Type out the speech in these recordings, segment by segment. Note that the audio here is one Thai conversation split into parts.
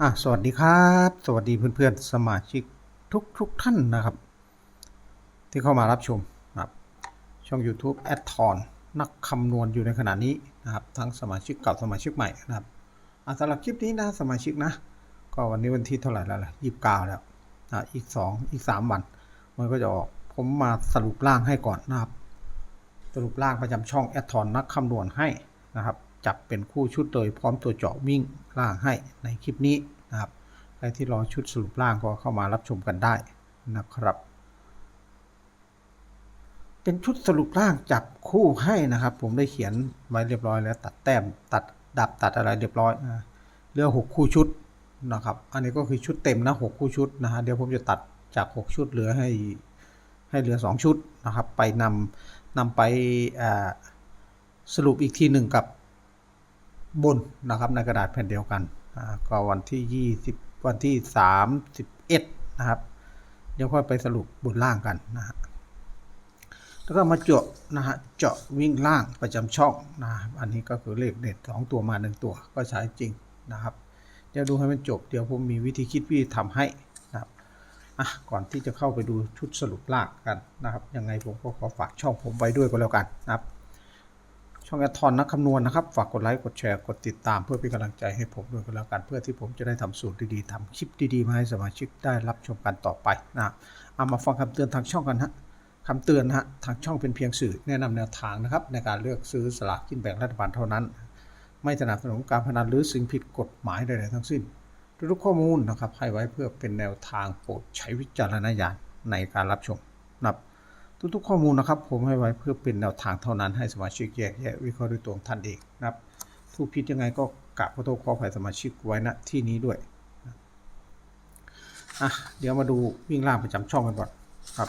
อะสวัสดีครับ สวัสดีเพื่อนๆ สมาชิกทุกทุกท่านนะครับ ที่เข้ามารับชมนะครับช่อง YouTube แอดทอนนักคำนวณอยู่ในขณะนี้นะครับทั้งสมาชิกเก่าสมาชิกใหม่นะครับอะสำหรับคลิปนี้นะสมาชิกนะ ก็วันนี้วันที่เท่าไหร่แล้วล่ะยี่สิบเก้าแล้วอะอีกสองอีกสามวัน มันก็จะออกผมมาสรุปร่างให้ก่อนนะครับ สรุปร่างประจำช่องแอดทอนนักคำนวณให้นะครับ จับเป็นคู่ชุดโดยพร้อมตัวเจาะวิ่งร่างให้ในคลิปนี้นะครับใครที่รอชุดสรุปร่างก็เข้ามารับชมกันได้นะครับ เป็นชุดสรุปร่างจับคู่ให้นะครับ ผมได้เขียนไว้เรียบร้อยแล้วตัดแต้มตัดดับตัดอะไรเรียบร้อยนะเหลือหกคู่ชุดนะครับ อันนี้ก็คือชุดเต็มนะหกคู่ชุดนะฮะเดี๋ยวผมจะตัดจากหกชุดเหลือให้ให้เหลือ2ชุดนะครับ ไปนำนำไปสรุปอีกทีหนึ่งกับ บนนะครับในกระดาษแผ่นเดียวกันก็วันที่ 20 วันที่ 31 นะครับ เดี๋ยวค่อยไปสรุปบนล่างกันนะฮะแล้วก็มาเจาะนะฮะเจาะวิ่งล่างประจำช่องนะครับอันนี้ก็คือเลขเด็ดสองตัวมาหนึ่งตัวก็ใช้จริงนะครับ เดี๋ยวดูให้มันจบเดี๋ยวผมมีวิธีคิดวิธีทำให้นะครับอะก่อนที่จะเข้าไปดูชุดสรุปล่างกันนะครับ ยังไงผมก็ขอฝากช่องผมไว้ด้วยก็แล้วกันนะครับ ช่องแอทอนนักคำนวณนะครับ ฝากกดไลค์ กดแชร์ กดติดตามเพื่อเป็นกำลังใจให้ผมด้วยก็แล้วกัน เพื่อที่ผมจะได้ทำสูตรดีๆทำคลิปดีๆ มาให้สมาชิกได้รับชมกันต่อไปนะเอามาฟังคำเตือนทางช่องกันฮะคำเตือนนะฮะทางช่องเป็นเพียงสื่อแนะนำแนวทางนะครับในการเลือกซื้อสลากกินแบ่งรัฐบาลเท่านั้น ไม่สนับสนุนการพนันหรือสิ่งผิดกฎหมายใดๆทั้งสิ้นทุกข้อมูลนะครับให้ไว้เพื่อเป็นแนวทางโปรดใช้วิจารณญาณในการรับชมนะครับ ทุกๆข้อมูลนะครับ ผมให้ไว้เพื่อเป็นแนวทางเท่านั้นให้สมาชิกแยกแยะวิเคราะห์ด้วยตัวท่านเองนะครับทุกผิดยังไงก็กราบขอโทษขออภัยสมาชิกไว้ณที่นี้ด้วยนะอะเดี๋ยวมาดูวิ่งล่างประจำช่องกันก่อนครับ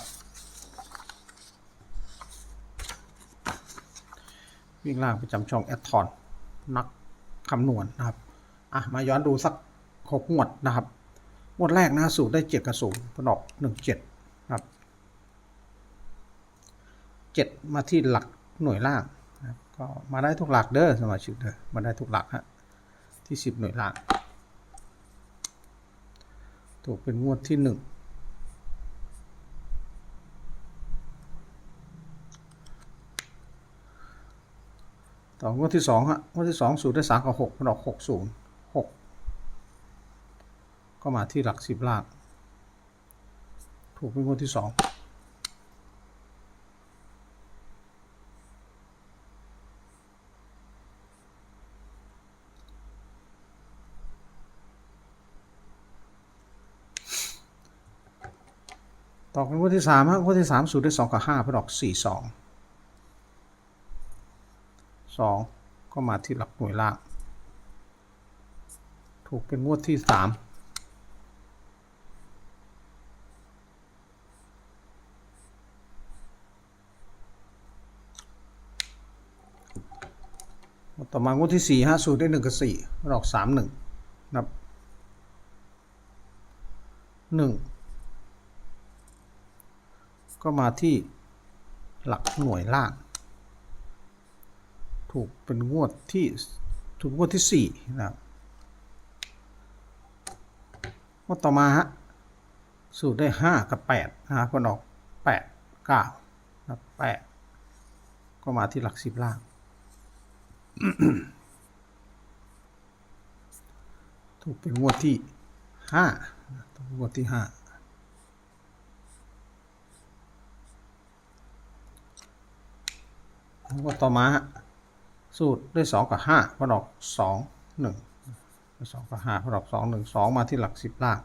วิ่งล่างประจำช่องแอดทอนนักคำนวณนะครับอะมาย้อนดูสักหกงวดนะครับงวดแรกนะสูตรได้เจ็ดกระสุนผนออกหนึ่งเจ็ด ครับเจ็ดมาที่หลักหน่วยล่างนะก็มาได้ทุกหลักเด้อสมาชิกเด้อมาได้ทุกหลักฮะที่สิบหน่วยล่างถูกเป็นงวดที่หนึ่งต่องวดที่สองฮะงวดที่สองสูตรได้สามกับหกมันออกหกศูนย์หกก็มาที่หลักสิบล่าง ถูกเป็นงวดที่สอง ต่อเป็นงวดที่สามฮะงวดที่สามสูตรได้สองกับห้าเพื่อออกสี่สองสองก็มาที่หลักหน่วยล่าง ถูกเป็นงวดที่สามต่อมางวดที่สี่ฮะสูตรได้หนึ่งกับสี่มันออกสามหนึ่งนับหนึ่ง ก็มาที่หลักหน่วยล่าง ถูกเป็นงวดที่ถูกงวดที่ 4 นะงวดต่อมาฮะสูตรได้ 5 กับ 8 นะคะก็ออก 8 9นะ8ก็มาที่หลักสิบล่าง ถูกเป็นงวดที่5ถูกงวดที่ 5 ก็ต่อมา สูตรด้สองกับห้าพอดอกสองหนึ่งสองกับห้าพอดอกสองหนึ่งสองมาที่หลักสิบล่าง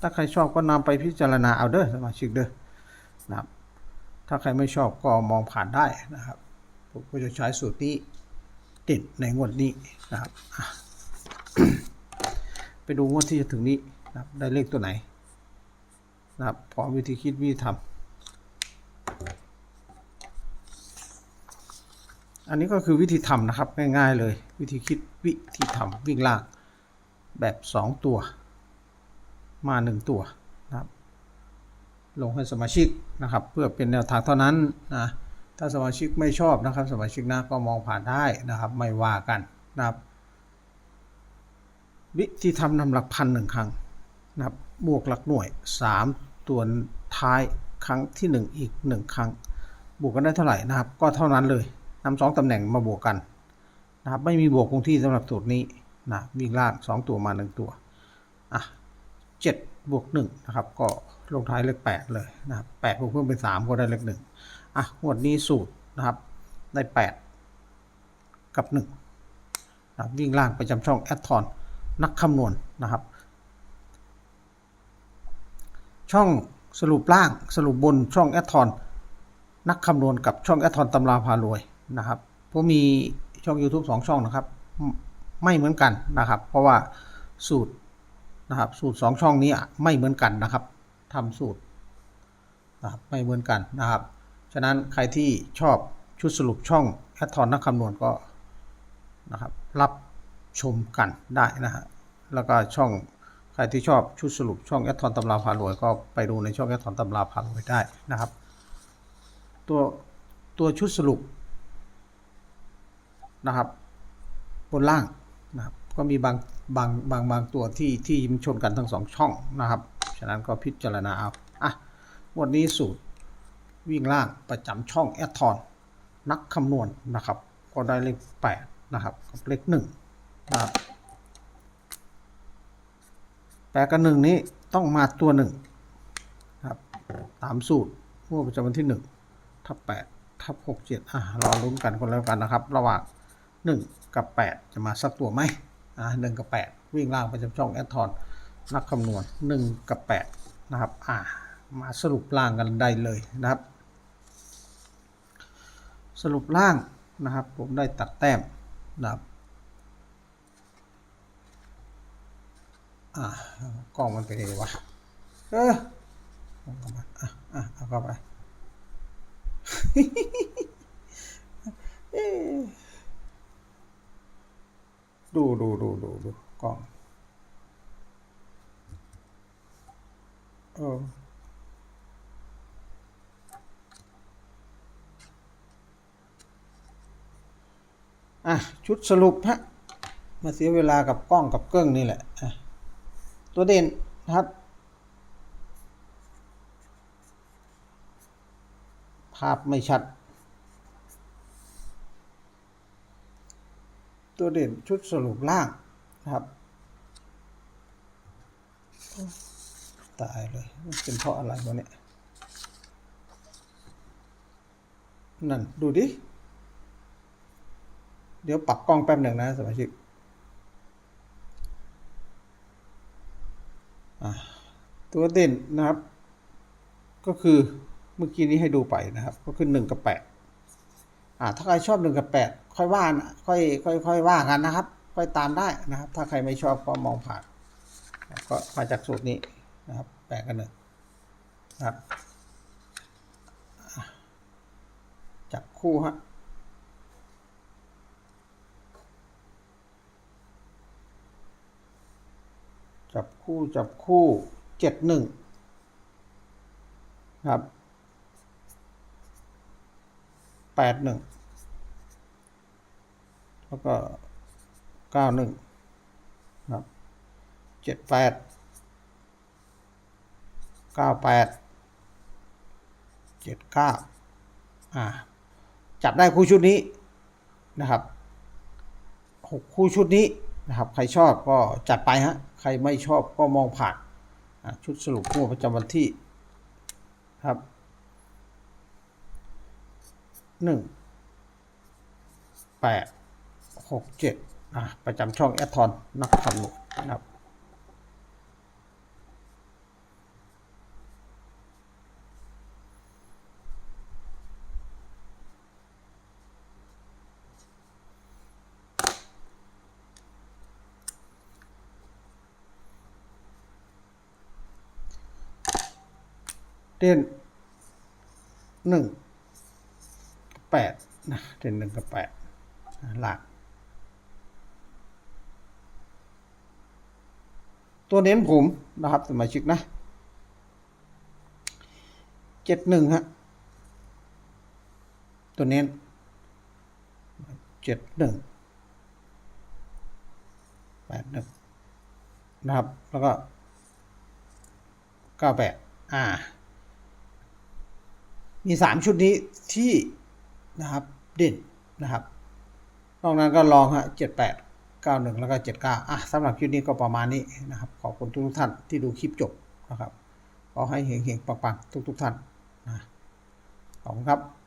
ถ้าใครชอบก็นำไปพิจารณาเอาเด้อสมาชิกเด้อนะครับ ถ้าใครไม่ชอบก็มองผ่านได้นะครับผมก็จะใช้สูตรนี้ติดในงวดนี้นะครับ ไปดูงวดที่จะถึงนี้นะครับได้เลขตัวไหนนะครับพร้อมวิธีคิดวิธีทำ อันนี้ก็คือวิธีทำนะครับง่ายๆเลย วิธีคิดวิธีทำวิ่งล่างแบบ 2 ตัว มา 1 ตัวนะครับลงให้สมาชิกนะครับ เพื่อเป็นแนวทางเท่านั้นนะถ้าสมาชิกไม่ชอบนะครับ สมาชิกนะก็มองผ่านได้นะครับ ไม่ว่ากันนะครับ วิธีทำนำหลักพันหนึ่งครั้งนะครับบวกหลักหน่วย 3 ตัวท้ายครั้งที่ 1 อีก 1 ครั้ง บวกกันได้เท่าไหร่นะครับ ก็เท่านั้นเลย นำสองตำแหน่งมาบวกกันนะครับไม่มีบวกคงที่สำหรับสูตรนี้นะวิ่งล่าง2ตัวมา 1 ตัวอะ7บวก1นะครับก็ลงท้ายเลข8เลยนะครับ8บวกเพิ่มเป็น 3 ก็ได้เลข1อะงวดนี้สูตรนะครับได้ 8 กับ1นะครับวิ่งล่างประจำช่องแอดทอนนักคำนวณนะครับ ช่องสรุปล่างสรุปบนช่องแอดทอนนักคำนวณกับช่องแอดทอนตำราพารวย นะครับผมมีช่อง YouTube 2 ช่องนะครับ ไม่เหมือนกันนะครับ เพราะว่าสูตรนะครับสูตร 2 ช่องนี้ไม่เหมือนกันนะครับทำสูตรนะครับไม่เหมือนกันนะครับ ฉะนั้นใครที่ชอบชุดสรุปช่องแอทอนนักคำนวณก็นะครับรับชมกันได้นะฮะแล้วก็ช่องใครที่ชอบชุดสรุปช่องแอดทอนตำราพารวยก็ไปดูในช่องแอดทอนตำราพารวยได้นะครับ ตัวตัวชุดสรุป นะครับ บนล่างนะครับ ก็มีบางบางบางบางตัวที่ที่มันชนกันทั้งสองช่องนะครับ ฉะนั้นก็พิจารณาเอาอะวันนี้สูตรวิ่งล่างประจำช่องแอดทอนนักคำนวณนะครับก็ได้เลข8นะครับกับเลข1นะครับแปดกับหนึ่งนี้ต้องมาตัวหนึ่งนะครับตามสูตรงวดประจำวันที่1ทับ8ทับ6 7อะรอลุ้นกันคนแล้วกันนะครับ ระหว่าง 1 กับ 8 จะมาสักตัวไหมอะ1กับ 8 วิ่งล่างประจำช่องแอดทอนนักคำนวณ 1 กับ 8 นะครับอะมาสรุปล่างกันได้เลยนะครับ สรุปล่างนะครับ ผมได้ตัดแต้มนะครับอ่ากล้องมันเป็นยังไงวะเออเอาเข้ามาอะอะเอาเข้าไป เอ๊ะ ดูดูดูดูดูกล้องเอออะ ชุดสรุปฮะมาเสียเวลากับกล้องกับเครื่องนี่แหละอะตัวเด่นนะครับ ภาพไม่ชัด ตัวเด่นชุดสรุปล่างนะครับ ตายเลยมันเป็นเพราะอะไรวะเนี่ย นั่น ดูดิ เดี๋ยวปรับกล้องแป๊บหนึ่งนะสมาชิกตัวเด่นนะครับ ก็คือเมื่อกี้นี้ให้ดูไปนะครับ ก็คือหนึ่งกับแปด อ่าถ้าใครชอบหนึ่งกับแปดค่อยว่านะค่อยค่อยค่อยว่ากันนะครับ ค่อยตามได้นะครับ ถ้าใครไม่ชอบก็มองผ่าน ก็มาจากสูตรนี้นะครับแปดกันหนึ่งครับจับคู่ฮะจับคู่จับคู่เจ็ดหนึ่งครับแปดหนึ่ง แล้วก็เก้าหนึ่งครับเจ็ดแปดเก้าแปดเจ็ดเก้าอ่าจับได้คู่ชุดนี้นะครับหกคู่ชุดนี้นะครับ ใครชอบก็จัดไปฮะ ใครไม่ชอบก็มองผ่านอะชุดสรุปงวดประจำวันที่ครับหนึ่งแปด หกเจ็ดอะประจำช่องแอทอนนักคำนวณนะครับเด่นหนึ่งแปดนะเด่นหนึ่งกับแปดหลัก ตัวเน้นผมนะครับสมาชิกนะเจ็ดหนึ่งฮะตัวเน้นเจ็ดหนึ่งแปดหนึ่งนะครับ แล้วก็เก้าแปดอ่า มีสามชุดนี้ที่นะครับเด่นนะครับนอกนั้นก็ลองฮะเจ็ดแปด เก้าหนึ่งแล้วก็เจ็ดเก้าอะสำหรับคลิปนี้ก็ประมาณนี้นะครับ ขอบคุณทุกๆท่านที่ดูคลิปจบนะครับ ขอให้เฮงๆปังๆทุกๆท่านนะขอบคุณครับ